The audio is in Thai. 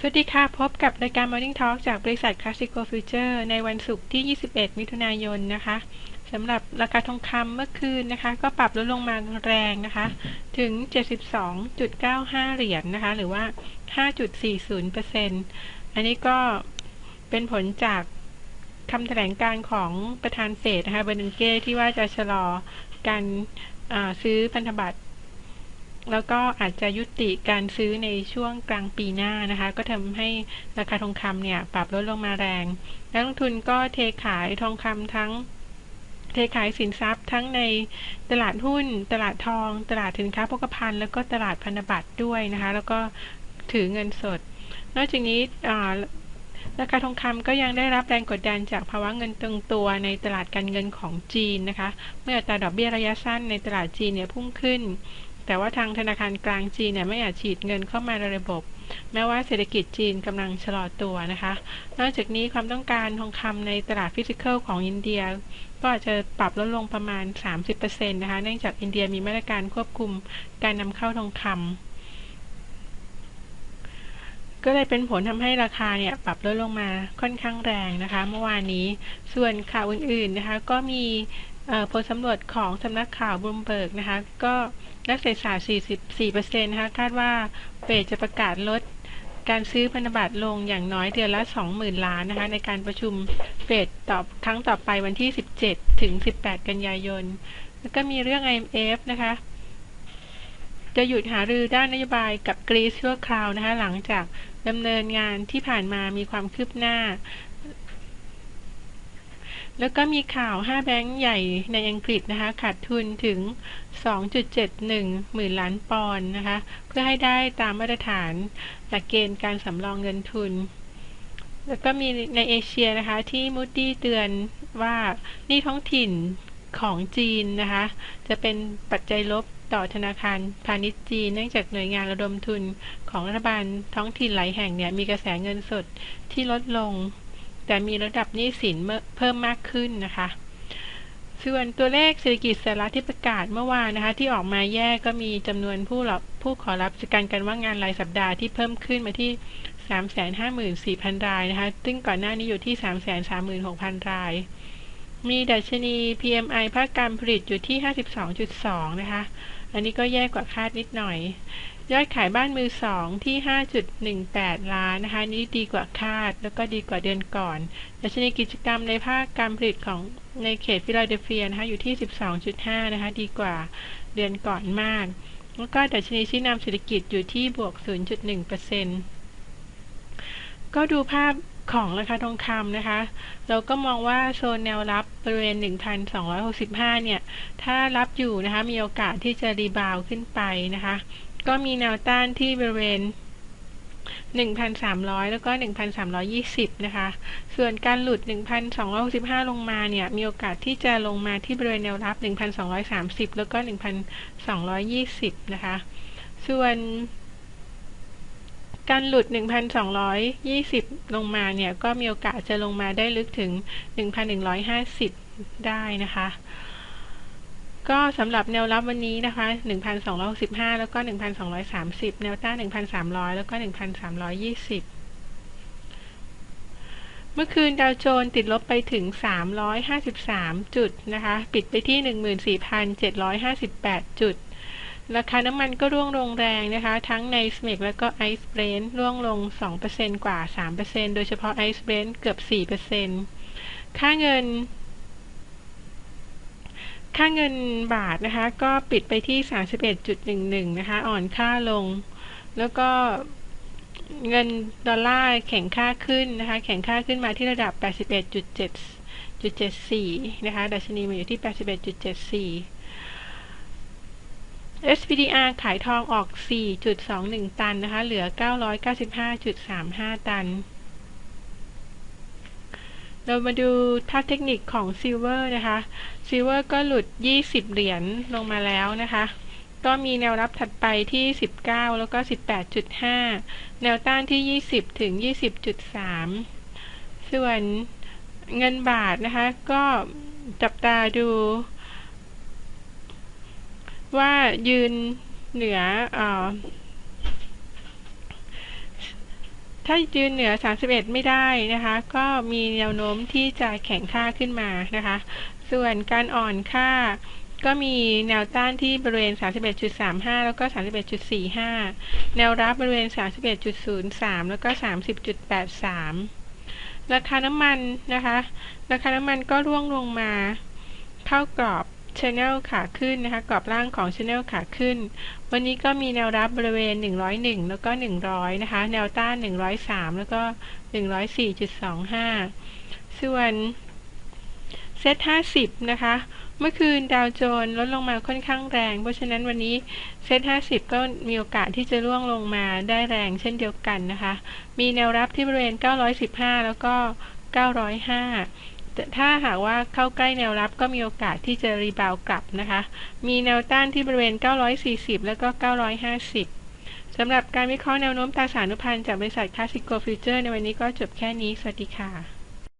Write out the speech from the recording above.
สวัสดีค่ะ พบกับรายการ Morning Talk จากบริษัท Classical Future ในวันศุกร์ที่ 21 มิถุนายนนะคะสำหรับราคาทองคำเมื่อคืนนะคะ ก็ปรับลดลงมาแรงนะคะ ถึง 72.95 เหรียญนนะคะ หรือว่า 5.40%อันนี้ก็เป็นผลจากคำแถลงการของประธานเฟดนะคะเบอร์นังเก้ที่ว่าจะชะลอการซื้อพันธบัตร แล้วก็อาจจะยุติการซื้อในช่วงกลางปีหน้านะคะ ก็ทำให้ราคาทองคำเนี่ย ปรับลดลงมาแรง นักลงทุนก็เทขายทองคำทั้งเทขายสินทรัพย์ทั้งในตลาดหุ้น ตลาดทอง ตลาดสินค้าโภคภัณฑ์แล้วก็ตลาดพันธบัตรด้วยนะคะ แล้วก็ถือเงินสด นอกจากนี้ราคาทองคำก็ยังได้รับแรงกดดันจากภาวะเงินตึงตัวในตลาดการเงินของจีนนะคะ เมื่ออัตราดอกเบี้ยระยะสั้นในตลาดจีนเนี่ยพุ่งขึ้น แต่ว่าทางธนาคารกลางจีนเนี่ยไม่อาจฉีดเงินเข้ามาในระบบ แม้ว่าเศรษฐกิจจีนกำลังชะลอตัวนะคะ นอกจากนี้ความต้องการทองคำในตลาดฟิสิกอลของอินเดีย ก็อาจจะปรับลดลงประมาณ 30%นะคะ เนื่องจากอินเดียมีมาตรการควบคุมการนำเข้าทองคำก็เลยเป็นผลทำให้ราคาเนี่ยปรับลดลงมาค่อนข้างแรงนะคะ เมื่อวานนี้ส่วนข่าวอื่นๆนะคะ ก็มีผลสำรวจของสำนักข่าวบลูมเบิร์กนะคะ ก็ นักเศรษฐศาสตร์ 44%นะคะคาดว่าเฟดจะประกาศลดการซื้อพันธบัตรลงอย่างน้อยเดือนละ 20,000 ล้านนะคะในการประชุมเฟดต่อครั้งต่อไปวันที่ 17 ถึง 18 กันยายน แล้วก็มีเรื่อง IMF นะคะ จะหยุดหารือด้านนโยบายกับกรีซชั่วคราวนะคะหลังจากดำเนินงานที่ผ่านมามีความคืบหน้า แล้วก็มีข่าว 5 แบงก์ใหญ่ในอังกฤษนะคะขาดทุนถึง 2.71 หมื่นล้านปอนด์นะคะ เพื่อให้ได้ตามมาตรฐานหลักเกณฑ์การสำรองเงินทุน แล้วก็มีในเอเชียนะคะที่มูดดี้เตือนว่านี่ท้องถิ่นของจีนนะคะ จะเป็นปัจจัยลบต่อธนาคารพาณิชย์จีน เนื่องจากหน่วยงานระดมทุนของรัฐบาลท้องถิ่นหลายแห่งเนี่ยมีกระแสเงินสดที่ลดลง แต่มีระดับหนี้สินเพิ่มมากขึ้นนะคะ ส่วนตัวเลขเศรษฐกิจสหรัฐที่ประกาศเมื่อวานนะคะ ที่ออกมาแย่ก็มีจำนวนผู้รับผู้ขอรับการการว่างงานรายสัปดาห์ที่เพิ่มขึ้นมาที่ 354,000 รายนะคะ ซึ่งก่อนหน้านี้อยู่ที่ 336,000 ราย มีดัชนี PMI ภาคการผลิตอยู่ที่ 52.2 นะคะ อันนี้ก็แย่กว่าคาดนิดหน่อย ยอดขายบ้านมือสองที่ 5.18 ล้านนะคะ นี้ดีกว่าคาด แล้วก็ดีกว่าเดือนก่อน ดัชนีกิจกรรมในภาคการผลิตของในเขตฟิลาเดลเฟียนะคะ อยู่ที่ 12.5 นะคะ ดีกว่าเดือนก่อนมาก แล้วก็ดัชนีชี้นำเศรษฐกิจอยู่ที่บวก 0.1%ก็ดูภาพ ของราคาทองคำนะคะ เราก็มองว่าโซนแนวรับบริเวณ 1,265 เนี่ย ถ้ารับอยู่นะคะ มีโอกาสที่จะรีบาวขึ้นไปนะคะ ก็มีแนวต้านที่บริเวณ 1,300 แล้วก็ 1,320 นะคะ ส่วนการหลุด 1,265 ลงมาเนี่ย มีโอกาสที่จะลงมาที่บริเวณแนวรับ 1,230 แล้วก็ 1,220 นะคะ ส่วน การหลุด 1,220 ลงมาเนี่ย ก็มีโอกาสจะลงมาได้ลึกถึง 1,150 ได้นะคะ ก็สำหรับแนวรับวันนี้นะคะ 1,265 แล้วก็ 1,230 แนวต้าน 1,300 แล้วก็ 1,320เมื่อคืนดาวโจนส์ติดลบไปถึง 353 จุดนะคะ ปิดไปที่ 14,758 จุด ราคาน้ำมันก็ร่วงลงแรงนะคะ ทั้งในสเมกแล้วก็ไอซ์เบรนท์ร่วงลง 2%กว่า 3%โดยเฉพาะไอซ์เบรนท์เกือบ 4%ค่าเงิน ค่าเงินบาทนะคะ ก็ปิดไปที่ 31.11 นะคะ อ่อนค่าลง แล้วก็เงินดอลลาร์แข็งค่าขึ้นนะคะ แข็งค่าขึ้นมาที่ระดับ 81.7.74 นะคะ ดัชนีมาอยู่ที่ 81.74 SPDR ขายทองออก 4.21 ตันนะคะ เหลือ 995.35 ตัน เรามาดูภาเทคนิคของซิลเวอร์นะคะ ซิลเวอร์ก็หลุด 20 เหรียญลงมาแล้วนะคะ ก็มีแนวรับถัดไปที่ 19 แล้วก็ 18.5 แนวต้านที่ 20 ถึง 20.3 ส่วนเงินบาทนะคะ ก็จับตาดู ว่ายืนเหนืออถ้ายืนเหนือ 31 ไม่ได้นะคะ ก็มีแนวโน้มที่จะแข็งค่าขึ้นมานะคะ ส่วนการอ่อนค่าก็มีแนวต้านที่บริเวณ 31.35 แล้วก็ 31.45 แนวรับบริเวณ 31.03 แล้วก็ 30.83 ราคาน้ำมันนะคะ ราคาน้ำมันก็ร่วงลงมาเข้ากรอบ Channel ขาขึ้นนะคะกรอบล่างของ Channel ขาขึ้น วันนี้ก็มีแนวรับบริเวณ 101 แล้วก็ 100 นะคะ แนวต้าน 103 แล้วก็ 104.25 ส่วนเซ็ต50 นะคะ เมื่อคืนดาวโจนส์ลดลงมาค่อนข้างแรง เพราะฉะนั้นวันนี้เซ็ต50 ก็มีโอกาสที่จะร่วงลงมาได้แรงเช่นเดียวกันนะคะ มีแนวรับที่บริเวณ 915 แล้วก็ 905 ถ้าหากว่าเข้าใกล้แนวรับก็มีโอกาสที่จะรีบาวกลับนะคะ มีแนวต้านที่บริเวณ 940 แล้วก็ 950 สำหรับการวิเคราะห์แนวโน้มตราสารนุพันธ์จากบริษัทคาสสิโกฟิวเจอร์ในวันนี้ก็จบแค่นี้ สวัสดีค่ะ